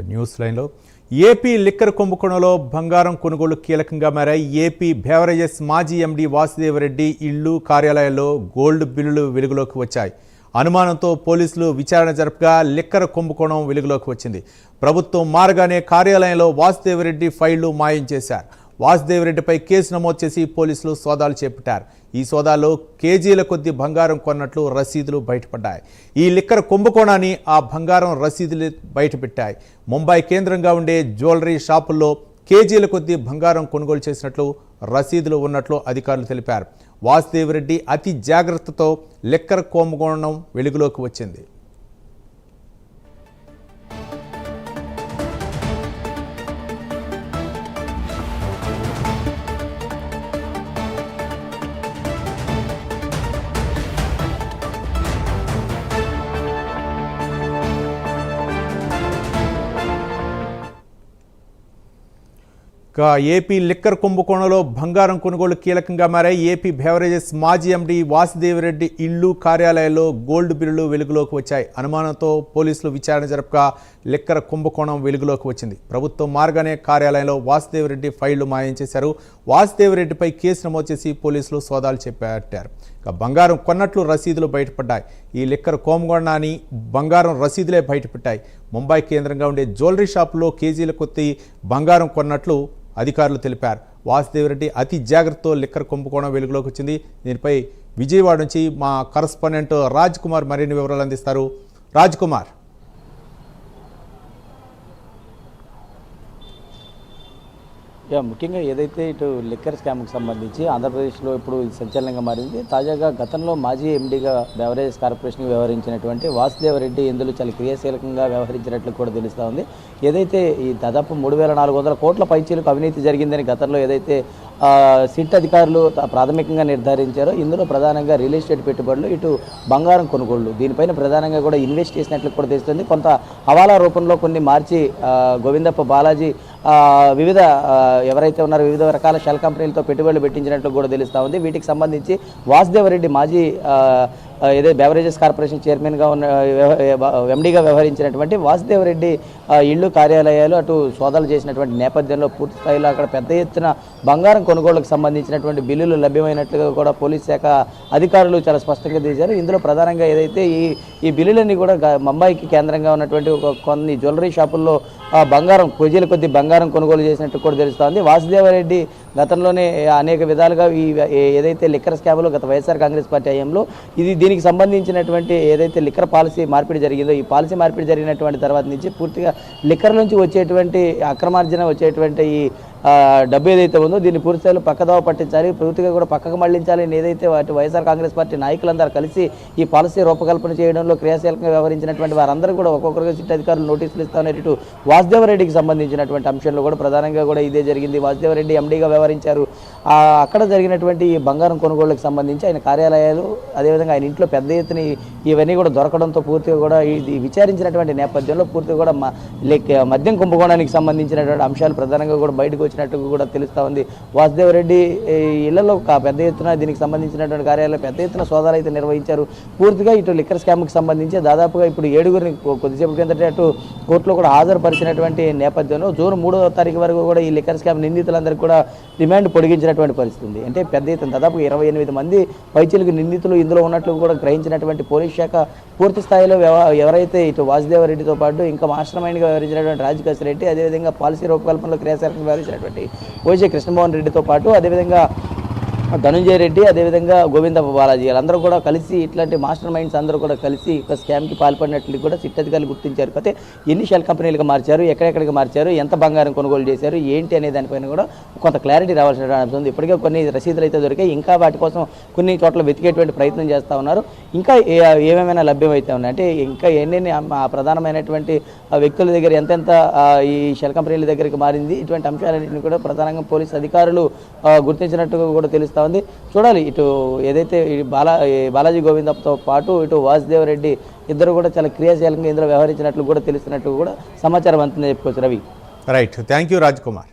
News లైన్లో AP liquor కుంభకోణంలో బంగారం కొనుగోలు కీలకంగా మారాయి. ఏపీ బేవరేజెస్ మాజీ ఎండీ వాసుదేవరెడ్డి ఇళ్ళు కార్యాలయాల్లో గోల్డ్ బిల్లులు వెలుగులోకి వచ్చాయి. అనుమానంతో పోలీసులు విచారణ జరపగా లిక్కర్ కుంభకోణం వెలుగులోకి వచ్చింది. ప్రభుత్వం మారగానే కార్యాలయంలో వాసుదేవరెడ్డి ఫైళ్ళు మాయం చేశారు. వాసుదేవరెడ్డిపై కేసు నమోదు చేసి పోలీసులు సోదాలు చేపట్టారు. ఈ సోదాలో కేజీల కొద్ది బంగారం కొన్నట్లు రసీదులు బయటపడ్డాయి. ఈ లిక్కర్ కుంభకోణాన్ని ఆ బంగారం రసీదులు బయటపెట్టాయి. ముంబై కేంద్రంగా ఉండే జ్యువెలరీ షాపుల్లో కేజీల కొద్ది బంగారం కొనుగోలు చేసినట్లు రసీదులు ఉన్నట్లు అధికారులు తెలిపారు. వాసుదేవరెడ్డి అతి జాగ్రత్తతో లిక్కర్ కుంభకోణం వెలుగులోకి వచ్చింది. ఏపీ లిక్కర్ కుంభకోణంలో బంగారం కొనుగోలు కీలకంగా మారాయి. ఏపీ బెవరేజెస్ మాజీ ఎండీ వాసుదేవరెడ్డి ఇళ్ళు కార్యాలయాల్లో గోల్డ్ బిల్లులు వెలుగులోకి వచ్చాయి. అనుమానంతో పోలీసులు విచారణ జరపగా లిక్కర్ కుంభకోణం వెలుగులోకి వచ్చింది. ప్రభుత్వం మార్గానే కార్యాలయంలో వాసుదేవరెడ్డి ఫైళ్ళు మాయం చేశారు. వాసుదేవరెడ్డిపై కేసు నమోదు చేసి పోలీసులు సోదాలు చేపట్టారు ఇక బంగారం కొన్నట్లు రసీదులు బయటపడ్డాయి. ఈ లిక్కర్ కోమగొండాని బంగారం రసీదులే బయటపెట్టాయి. ముంబై కేంద్రంగా ఉండే జ్యువెలరీ షాపులో కేజీల కొద్ది బంగారం కొన్నట్లు అధికారులు తెలిపారు. వాసుదేవరెడ్డి అతి జాగ్రత్తతో లిక్కర్ కుంభకోణం వెలుగులోకి వచ్చింది. దీనిపై విజయవాడ నుంచి మా కరస్పాండెంట్ రాజ్ కుమార్ మరిన్ని వివరాలు అందిస్తారు. రాజ్ కుమార్. యా ముఖ్యంగా ఏదైతే ఇటు లిక్కర్ స్కామ్కి సంబంధించి ఆంధ్రప్రదేశ్లో ఇప్పుడు సంచలనంగా మారింది తాజాగా గతంలో మాజీ ఎండీగా బెవరేజ్ కార్పొరేషన్కి వ్యవహరించినటువంటి వాసుదేవరెడ్డి ఇందులో చాలా క్రియాశీలకంగా వ్యవహరించినట్లు కూడా తెలుస్తూ ఉంది. ఏదైతే ఈ దాదాపు మూడు వేల నాలుగు వందల కోట్ల పైచీలకు అవినీతి జరిగిందని గతంలో ఏదైతే సిట్ అధికారులు ప్రాథమికంగా నిర్ధారించారో ఇందులో ప్రధానంగా రియల్ ఎస్టేట్ పెట్టుబడులు ఇటు బంగారం కొనుగోళ్ళు దీనిపైన ప్రధానంగా కూడా ఇన్వెస్ట్ చేసినట్లు కూడా తెలుస్తుంది. కొంత హవాలా రూపంలో కొన్ని మార్చి గోవిందప్ప బాలాజీ వివిధ ఎవరైతే ఉన్నారో వివిధ రకాల షెల్ కంపెనీలతో పెట్టుబడులు పెట్టించినట్లు కూడా తెలుస్తూ ఉంది. వీటికి సంబంధించి వాసుదేవరెడ్డి మాజీ ఏదో బెవరేజెస్ కార్పొరేషన్ చైర్మన్గా ఉన్న ఎండీగా వ్యవహరించినటువంటి వాసుదేవరెడ్డి రెడ్డి ఇళ్ళు కార్యాలయాలు అటు సోదాలు చేసినటువంటి నేపథ్యంలో పూర్తి స్థాయిలో అక్కడ పెద్ద ఎత్తున బంగారం కొనుగోలుకు సంబంధించినటువంటి బిల్లులు లభ్యమైనట్లుగా కూడా పోలీస్ శాఖ అధికారులు చాలా స్పష్టంగా తీశారు ఇందులో ప్రధానంగా ఏదైతే ఈ ఈ బిల్లులన్నీ కూడా ముంబైకి కేంద్రంగా ఉన్నటువంటి ఒక కొన్ని జ్యువెలరీ షాపుల్లో బంగారం కొజీల కొద్ది బంగారం కొనుగోలు చేసినట్టు కూడా తెలుస్తోంది. వాసుదేవరెడ్డి గతంలోనే అనేక విధాలుగా ఈ ఏదైతే లిక్కర్ స్కామ్లో గత వైఎస్ఆర్ కాంగ్రెస్ పార్టీ హయాంలో ఇది దీనికి సంబంధించినటువంటి ఏదైతే లిక్కర్ పాలసీ మార్పిడి జరిగిందో ఈ పాలసీ మార్పిడి జరిగినటువంటి తర్వాత నుంచి పూర్తిగా లిక్కర్ నుంచి వచ్చేటువంటి అక్రమార్జన వచ్చేటువంటి ఈ డబ్బు ఏదైతే ఉందో దీన్ని పూర్తిస్థాయిలో పక్కదోవ పట్టించాలి పూర్తిగా కూడా పక్కకు మళ్ళించాలని ఏదైతే వాటి వైఎస్ఆర్ కాంగ్రెస్ పార్టీ నాయకులందరూ కలిసి ఈ పాలసీ రూపకల్పన చేయడంలో క్రియాశీలకంగా వ్యవహరించినటువంటి వారందరూ కూడా ఒక్కొక్కరుగా సిట్ అధికారులు నోటీసులు ఇస్తామని ఇటు వాసుదేవరెడ్డికి సంబంధించినటువంటి అంశంలో కూడా ప్రధానంగా కూడా ఇదే జరిగింది. వాసుదేవరెడ్డి ఎండీగా వ్యవహరించారు. అక్కడ జరిగినటువంటి ఈ బంగారం కొనుగోళ్ళకు సంబంధించి ఆయన కార్యాలయాలు అదేవిధంగా ఆయన ఇంట్లో పెద్ద ఎత్తున ఇవన్నీ కూడా దొరకడంతో పూర్తిగా కూడా ఇది విచారించినటువంటి నేపథ్యంలో పూర్తిగా కూడా లైక్ మద్యం కుంభకోణానికి సంబంధించినటువంటి అంశాలు ప్రధానంగా కూడా బయటకు వచ్చినట్టు కూడా తెలుస్తూ ఉంది. వాసుదేవరెడ్డి ఈ ఇళ్ళలో పెద్ద ఎత్తున దీనికి సంబంధించినటువంటి కార్యాలయాలు పెద్ద ఎత్తున సోదాలు అయితే నిర్వహించారు. పూర్తిగా ఇటు లిక్కర్ స్కామ్కి సంబంధించి దాదాపుగా ఇప్పుడు ఏడుగురిని కొద్దిసేపు కిందట అటు కోర్టులో కూడా హాజరుపరిచినటువంటి నేపథ్యంలో జూన్ మూడో తారీఖు వరకు కూడా ఈ లిక్కర్ స్కామ్ నిందితులందరికీ కూడా రిమాండ్ పొడిగించినటువంటి పరిస్థితి ఉంది. అంటే పెద్ద ఎత్తున దాదాపు ఇరవై ఎనిమిది మంది పైచీలకు నిందితులు ఇందులో ఉన్నట్లు కూడా గ్రహించినటువంటి పోలీస్ శాఖ పూర్తి స్థాయిలో ఎవరైతే ఇటు వాసుదేవరెడ్డితో పాటు ఇంకా మాస్టర్ మైండ్గా వ్యవహరించినటువంటి రాజకేశ్వర రెడ్డి అదేవిధంగా పాలసీ రూపకల్పనలో క్రియాశాఖ వ్యవహరించినటువంటి ఓజే కృష్ణమోహన్ రెడ్డితో పాటు అదేవిధంగా ధనుంజయ రెడ్డి అదేవిధంగా గోవింద బాలాజీ అందరూ కూడా కలిసి ఇట్లాంటి మాస్టర్ మైండ్స్ అందరూ కూడా కలిసి ఒక స్కామ్కి పాల్పడినట్లు కూడా సిట్ అధికారులు గుర్తించారు. కాకపోతే ఎన్ని షెల్ కంపెనీలుగా మార్చారు ఎక్కడెక్కడికి మార్చారు ఎంత బంగారం కొనుగోలు చేశారు ఏంటి అనే దానిపైన కూడా కొంత క్లారిటీ రావాల్సిన ఉంది. ఇప్పటికే కొన్ని రసీదులు అయితే దొరికాయి. ఇంకా వాటి కోసం కొన్ని చోట్ల వెతికేటువంటి ప్రయత్నం చేస్తూ ఉన్నారు. ఇంకా ఏమేమైనా లభ్యమైతే ఉన్నాయి? అంటే ఇంకా ఎన్నెన్ని ప్రధానమైనటువంటి వ్యక్తుల దగ్గర ఎంతెంత ఈ షెల్ కంపెనీల దగ్గరికి మారింది? ఇటువంటి అంశాలన్నింటినీ కూడా ప్రధానంగా పోలీస్ అధికారులు గుర్తించినట్టుగా గుర్తించినట్టు కూడా తెలుస్తూ ఉంది. చూడాలి ఇటు ఏదైతే బాలా ఈ బాలాజీ గోవిందప్పతో పాటు ఇటు వాసుదేవ్ రెడ్డి ఇద్దరు కూడా చాలా క్రియాశీలంగా ఇందులో వ్యవహరించినట్లు కూడా తెలుస్తున్నట్టు కూడా సమాచారం అంతుందని చెప్పుకోవచ్చు Ravi. Right thank you Raj Kumar